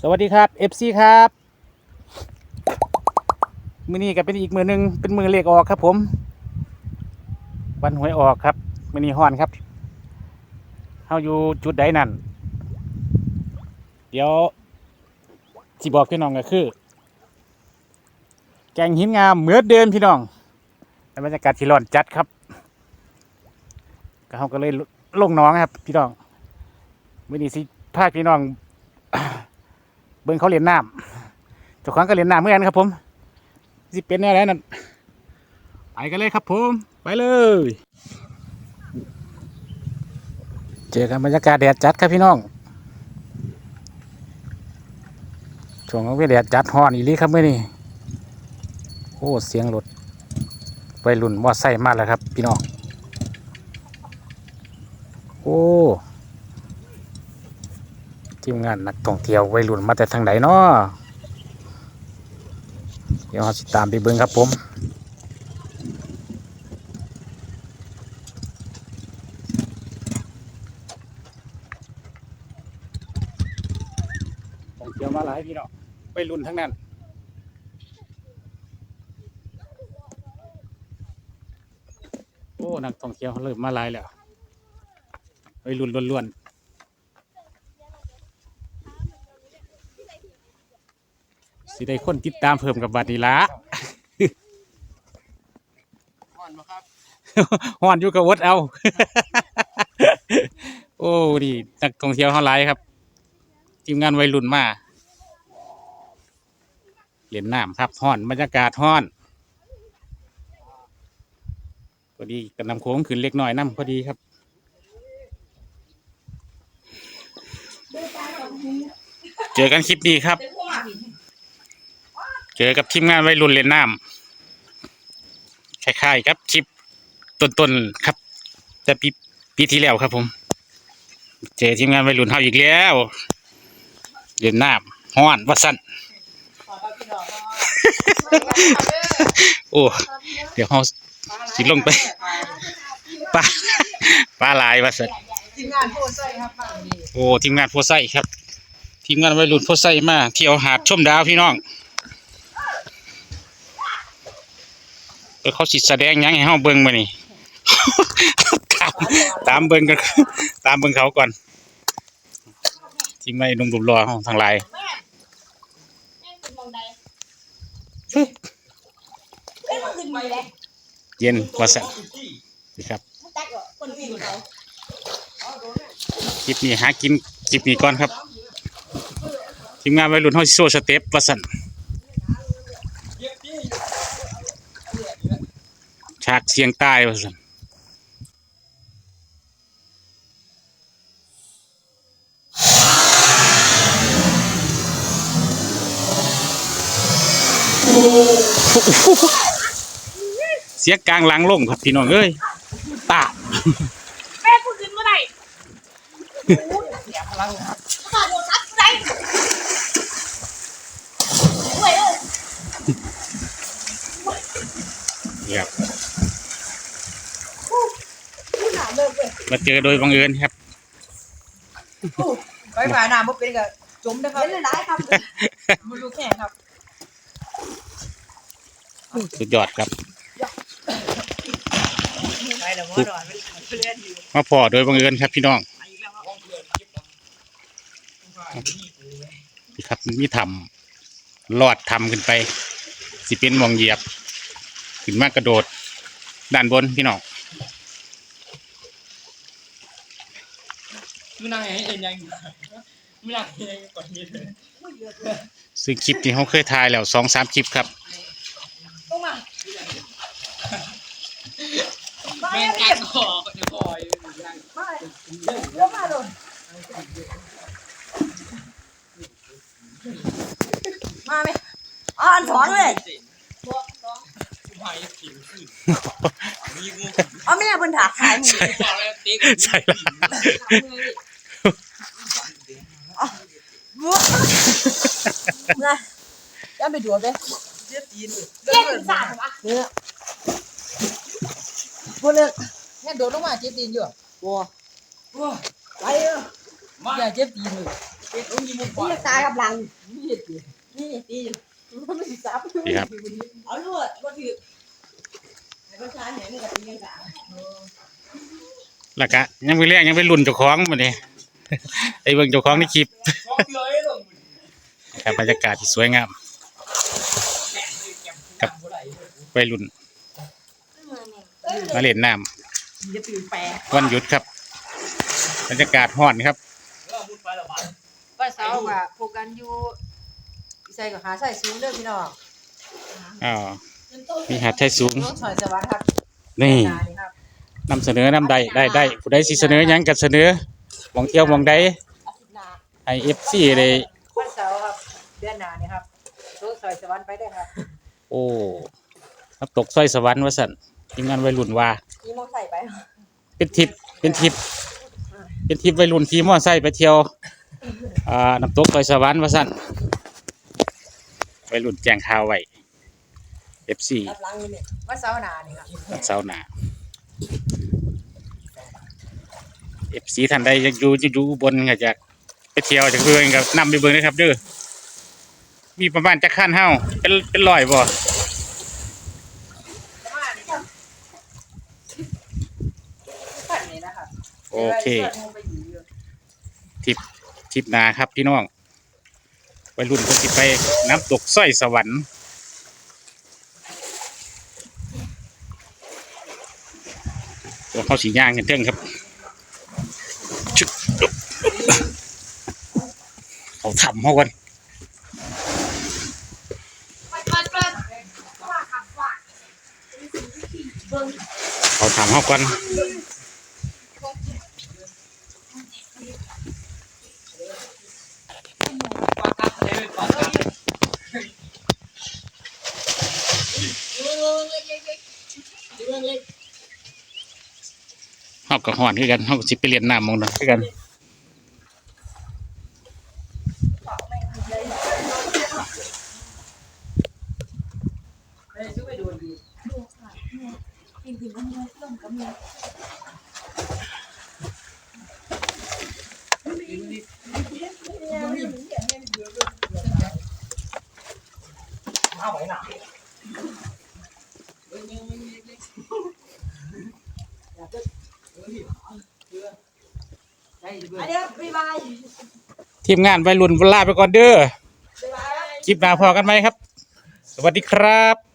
สวัสดีครับ FC ครับมือนี้ก็เป็นอีกมือหนึ่งเป็นมือเลขออกครับ ผมวันหวยออกครับมือนี้ฮ้อนครับเฮาอยู่จุดใดนั่นเดี๋ยวสิบอกพี่น้องก็คือ แกงหินงามเหมือนเดิมพี่น้องแต่บรรยากาศที่ร้อนจัดครับก็เฮาก็เลยลงน้องครับ พี่น้องมือนี้สิพาพี่น้อง เบิ่งเขาเล่นน้ำเจ้าของก็เล่นน้ำเหมือนกันครับ ผมสิเป็นแน่แล้วนั่นไปกันเลยครับ ผมไปเลย เจอกันบรรยากาศแดดจัดครับพี่น้องช่วงนี้แดดจัดฮ้อนอีลีครับเมื่อนี้โอ้เสียงรถไปรุ่นมอไซค์มาแล้วครับ พี่น้องโอ้ ทีมงานนักท่องเที่ยววัยรุ่นมาแต่ทางไหนเนาะเดี๋ยวเราสิตามไปเบิ่งครับผมท่องเที่ยวมาหลายพี่เนาะวัยรุ่นทั้งนั้นโอ้นักท่องเที่ยวเขาเริ่มมาหลายแล้ววัยรุ่นล้วนๆ สิได้คนติดตามเพิ่มกับบัดนี้ละก่อนมาครับฮ้อนอยู่กับวดเอา โอ้ดีนักท่องเที่ยวเฮาหลายครับ ทีมงานวัยรุ่นมาเล่นน้ำครับฮ้อนบรรยากาศฮ้อนพอดีกับนำโค้งขึ้นเล็กน้อยน้ำพอดีครับเจอกันคลิปนี้ครับ เจอกับทีมงานวัยรุ่นเล่นน้ำคล้ายๆครับคลิปต้นๆครับ แต่ปีปีที่แล้วครับผม เจอทีมงานวัยรุ่นเฮาอีกแล้วเล่นน้ำฮ้อนวัดสันโอ้เดี๋ยวเฮาสิลงไปปลาปลาลายวัดสันทีมงานโพสต์ใส่ครับโอ้ทีมงานโพไซครับ ทีมงานวัยรุ่นโพไซมาเที่ยวหาดชมดาวพี่น้อง ออเขาสิแสดงหยังให้เฮาเบิ่งมานี่ตามตามเบิ่งกันตามเบิ่งเขาก่อนทีมไม่นุ่มรูปรอของทางไลน์แม่ขึ้นมองใดฟึ๊บเอ้ยมันขึ้นมาแล้วเย็นว่าสันนี่ครับตักเหรอคนขึ้นเขาคลิปนี้หากินคลิปนี้ก่อนครับทีมงานวัยรุ่นเฮาสิโซสเต็ปว่าสัน ฉากเสียงใต้ว่าสันเสียกลางหลังลงครับพี่น้องเอ้ยตาแม่กูขึ้นเมื่อไหร่เสียพลังครับขาดโดนทับไหนเว้ยเอ้ยครับ ผู้หนาเลิกเว้ย มาเจอโดยบังเอิญครับไปฝ่ายหน้าบ่เป็นกับจมนะครับเล่นเลยร้ายครับมาดูแข่งครับสุดยอดครับไปแล้วว่าดอนเพื่อนอยู่มาพอโดยบังเอิญครับพี่น้องไปอีกแล้วครับนี่ครับมีทำลอดทำขึ้นไป สิเป็นหมองเหยียบ ขึ้นมากระโดด ด้านบนพี่น้อง ไม่นั่งให้เอ็นยังอยู่ไม่นั่งให้เอ็นก่อนนี้เลยซึ่งคลิปที่เขาเคยถ่ายแล้วสองสามคลิปครับลงมาแม่งกัดคอจะคอยอยู่ยังมาลงมาโดนมาไหมอ่านสอนเลยหายผิวขึ้นมีงูเอาแม่บนถาขายหมูบอกแล้วติ๊กใช่ละ บัวนะ ย่าไปดูไปเจ็บตีนเจ็บถึงสามวะเนี่ยพวกเนี้ยเนี่ยโดดลงมาเจ็บตีนอยู่บัวบัวไปอะอย่าเจ็บตีนเลยเป็นต้องมีมุมนี่ตายกับหลังนี่นี่ตีมันสิซับนี่ครับเอาลูกบ่ถือให้ประชาเห็นกับตีกันกะแล้วก็ยังไปเรียกยังไปรุ่นเจ้าของมาเนี่ยไอ้เบิ่งเจ้าของในคลิปมองเลยลงครับบรรยากาศที่สวยงาม กับผู้ใด วัยรุ่น มาเล่นน้จะตื่นแปลำวันหยุดครับบรรยากาศห่อนครับแล้วมุดไปละบาทว่าเสาร์ว่าพวกกันอยู่ใส่กับหาใส่สูงเด้อพี่น้องอ๋อมีหาดไทยสูงน้องสอยสวัสดิ์ครับนี่นานี่ครับนำเสนอนำใดได้ได้ผู้ใดสิเสนอหยังก็เสนอหมองเที่ยวหมองใดอาทิตย์หน้าให้ FC ได้วันเสาร์ครับเดือนหน้านี่ครับน้องสอยสวรรค์ไปได้ครับ โอ้ น้ำตกสร้อยสวรรค์ว่าสั่นทีมงานวัยรุ่นว่าขี่มอไซค์ไปเป็นทริปเป็นทริปเป็นทริปวัยรุ่นขี่มอเตอร์ไซค์ไปเที่ยวอ่าน้ำตกสร้อยสวรรค์ว่าสั่นวัยรุ่นแจ้งข่าวไว้ FC รับหลังอยู่นี่วันเสาร์หน้านี่ครับวันเสาร์หน้า FC ท่านใดอยากอยู่จะอยู่อุบนก็อยากไปเที่ยวจากเพื่อนก็นำไปเบิ่งนะครับเด้อมีประมาณจักคันเฮาเป็นเป็นร้อยบ่ ขันนี้นะครับ โอเคทริปทริปหนาครับพี่น้องวัยรุ่นคนสิไปน้ำตกสร้อยสวรรค์ตัวเขาสีย่างกันเทิงครับชึบดุ๊บเขาทำเขากันเขาทำเขากัน ปากกัดเลยปากกัด เขา ก็ห่อนคือกันเขาก็สิไปเรียนน้ำมองนั้นคือกันเอาไว้หนัก อันนี้บ๊ายบายทีมงานวัยรุ่นลาไปก่อนเด้อบ๊ายบาย คลิปหน้าพอกันไหมครับ สวัสดีครับ